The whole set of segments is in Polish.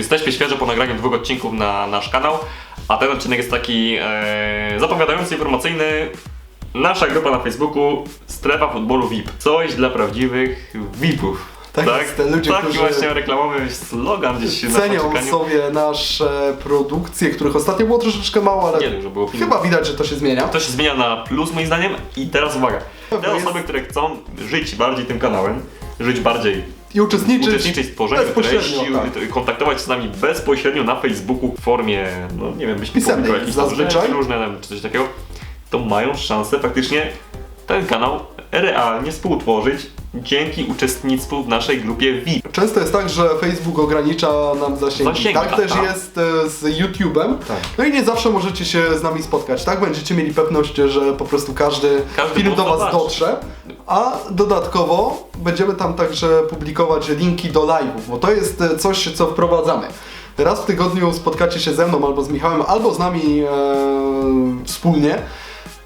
Jesteśmy świeżo po nagraniu dwóch odcinków na nasz kanał, a ten odcinek jest taki e, zapowiadający, informacyjny. Nasza grupa na Facebooku Strefa Futbolu VIP. Coś dla prawdziwych VIPów. Tak jest, te ludzie, Taki którzy- właśnie reklamowy slogan gdzieś na Cenią poczekaniu. sobie nasze produkcje, których ostatnio było troszeczkę mało, ale Nie dużo było chyba widać, że to się zmienia. To się zmienia na plus moim zdaniem i teraz uwaga. Te jest- osoby, które chcą żyć bardziej tym kanałem, żyć bardziej I uczestniczyć, uczestniczyć w tworzeniu treści, tak. kontaktować z nami bezpośrednio na Facebooku w formie, no nie wiem, byśmy publikowali jakieś zazwyczaj. różne tam, czy coś takiego, to mają szansę faktycznie ten kanał realnie współtworzyć dzięki uczestnictwu w naszej grupie VIP. Często jest tak, że Facebook ogranicza nam zasięgi. Zasięgi, tak też tak. jest e, z YouTube'em. Tak. No i nie zawsze możecie się z nami spotkać, tak? Będziecie mieli pewność, że po prostu każdy, Każdy film do Was zobaczyć. dotrze. A dodatkowo będziemy tam także publikować linki do live'ów, bo to jest e, coś, co wprowadzamy. Raz w tygodniu spotkacie się ze mną albo z Michałem, albo z nami e, wspólnie.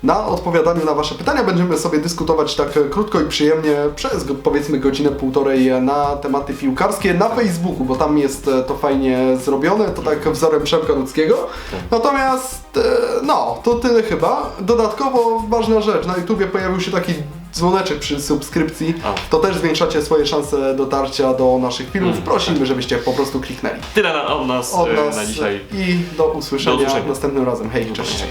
Na odpowiadaniu na Wasze pytania będziemy sobie dyskutować tak krótko i przyjemnie przez powiedzmy godzinę, półtorej na tematy piłkarskie na Facebooku, bo tam jest e, to fajnie zrobione, to tak wzorem Przemka Ludzkiego. Natomiast e, no, to tyle chyba. Dodatkowo ważna rzecz, na YouTubie pojawił się taki dzwoneczek przy subskrypcji, A. to też zwiększacie swoje szanse dotarcia do naszych filmów. Mm, Prosimy, żebyście po prostu kliknęli. Tyle na, od nas Od e, nas na dzisiaj. i do usłyszenia, Do usłyszenia. następnym razem. Hej. Cześć.